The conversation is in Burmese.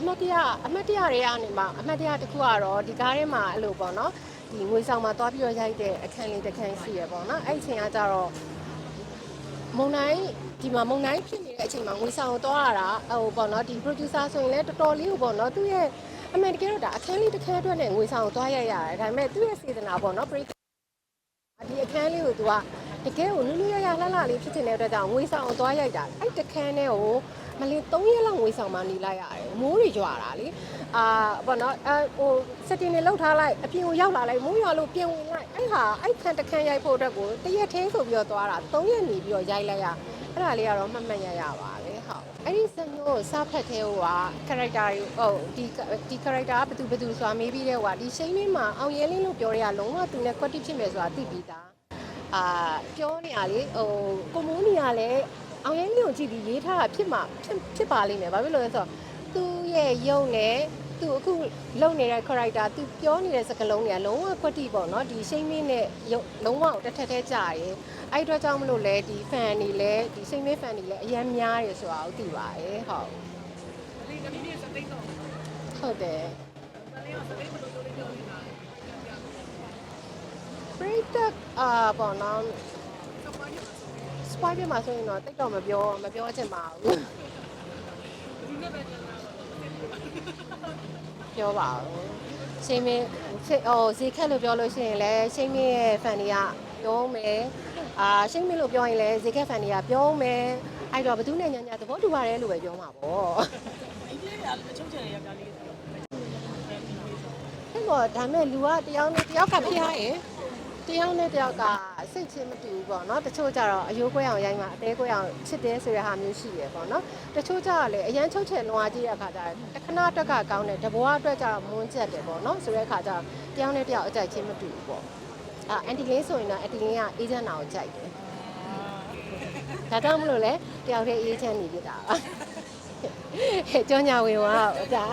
အမတ်တရအမတ်တရတွေကနေမှအမတ်တရတစ်ခုကတော့ဒီကားထဲမှာအဲ့လိုပေါ့နော်ဒီငွေဆောင်မှာသွားပြီးတော့ရိုက်တဲ့အခန်းလေးတစ်ခန်းရှိရပေါ့နော်အဲ့ဒီအချိန်ကကြတော့မုံတိုင်းဒီမှာမုံတိုင်းဖြစ်နေတဲ့အချိန်မှာငွေဆောင်ကိုသွားရတာဟိုပေါ့နော်ဒီ producer ဆိုရင်လည်းတော်တော်လေးကိုပေါ့နော်သူ့ရဲ့အမှန်တကယ်တော့ဒါအခန်းလေးတစ်ခန်းအတွက်နဲ့ငွေဆောင်ကိုသွားရိုက်ရတယ်ဒါပေမဲ့သူ့ရဲ့စေတနာပေါ့နော် break ဒီအခန်းလေးကို तू ကတကယ်ကိုနုနုရရလှလှလေးဖြစ်နေတဲ့အတွက်ကြောင့်ငွေဆောင်ကိုသွားရိုက်တာအဲ့တခန်းထဲကို မလင်း3ရက်လောက်ငွေဆောင်မှနေလိုက်ရတယ်မိုးတွေကြွာတာလေအာဘောနော်အဲဟိုစက်တင်တွေလောက်ထားလိုက်အပြင်ကိုရောက်လာလိုက်မိုးရွာလို့ပြင်ဝင်လိုက်အဲ့ဟာအဲ့ခန်းတခန်းရိုက်ဖို့အတွက်ကိုတရက်သေးဆိုပြီးတော့သွားတာ3ရက်နေပြီးတော့ရိုက်လိုက်ရအဲ့ဒါလေးကတော့မှတ်မှတ်ရရပါလေဟုတ်အဲ့ဒီစံမျိုးကိုစားဖတ်သေးဟိုက character တွေဟုတ်ဒီဒီ character ကဘယ်သူဘယ်သူဆိုတာမေးပြီးတဲ့ဟိုကဒီရှိန်းလေးမှာအောင်ရဲလင်းလို့ပြောရရလုံးဝသူနဲ့ quality ဖြစ်မယ်ဆိုတာသိပြီးသားအာပြောနေရလေဟိုကိုမိုးနေရလဲ အောင်ရင်းလေးကိုကြည့်ပြီးရေးထားတာဖြစ်မှာဖြစ်ဖြစ်ပါလိမ့်မယ်ဘာဖြစ်လို့လဲဆိုတော့သူ့ရဲ့ယုံနဲ့သူအခုလုံနေတဲ့ character သူပြောနေတဲ့စကားလုံးတွေကလုံးဝကွက်တိပေါ့နော်ဒီရှိမ့်မင်းနဲ့ယုံလုံးဝတစ်ထက်ထက်ကြာတယ်အဲ့အတွက်ကြောင့်မလို့လဲဒီ fan တွေလဲဒီရှိမ့်မင်း fan တွေလဲအများများတယ်ဆိုတာကိုသိပါတယ်ဟုတ်ဒီကနေ့စသိန်းတော့ဟုတ်တယ်တလေးတော့စသိန်းဘယ်လိုလုပ်လဲပြောနေတာပရိသတ်အာပေါ့နော်စပွားရမှာ spoil ပြမှာဆိုရင်တော့တိတ်တော့မပြောမပြောချင်ပါဘူးဒီနေ့ပဲပြန်လာတော့ပြောပါဦးရှိမင်းရှိဟိုဈေးခက်လို့ပြောလို့ရှိရင်လည်းရှိမင်းရဲ့ fan တွေကပြောမယ်အာရှိမင်းလို့ပြောရင်လည်းဈေးခက် fan တွေကပြောမယ်အဲ့တော့ဘယ်သူနဲ့ညာညာသဘောတူပါတယ်လို့ပဲပြောမှာပေါ့အင်္ဂလိပ်ကလည်းချုပ်ချယ်ရရလေးဆိုတော့အဲ့တော့ဒါမဲ့လူကတယောက်နဲ့တယောက်ကဖျားရင် တယောက်နဲ့တယောက်ကစိတ်ချင်းမတူဘူးပေါ့နော်တချို့ကြတော့အယိုးကွဲအောင်ရိုက်မှအသေးကွဲအောင်ချစ်တယ်ဆိုတဲ့ဟာမျိုးရှိရပေါ့နော်တချို့ကြတော့လည်းအရန်ချုပ်ချယ်လွန်အားကြီးတဲ့အခါကျတော့တခဏအတွက်ကကောင်းတယ်တဘောအတွက်ကြတော့မွန်းချက်တယ်ပေါ့နော်ဆိုတဲ့အခါကျတော့တယောက်နဲ့တယောက်အကြိုက်ချင်းမတူဘူးပေါ့အာအန်တီလင်းဆိုရင်တော့အန်တီလင်းကအေဂျင့်နာကိုကြိုက်တယ်ဒါကြောင့်မလို့လဲတယောက်တည်းအေဂျင့်နေပြတာပါကြောင်ညာဝင်သွားတော့ဒါ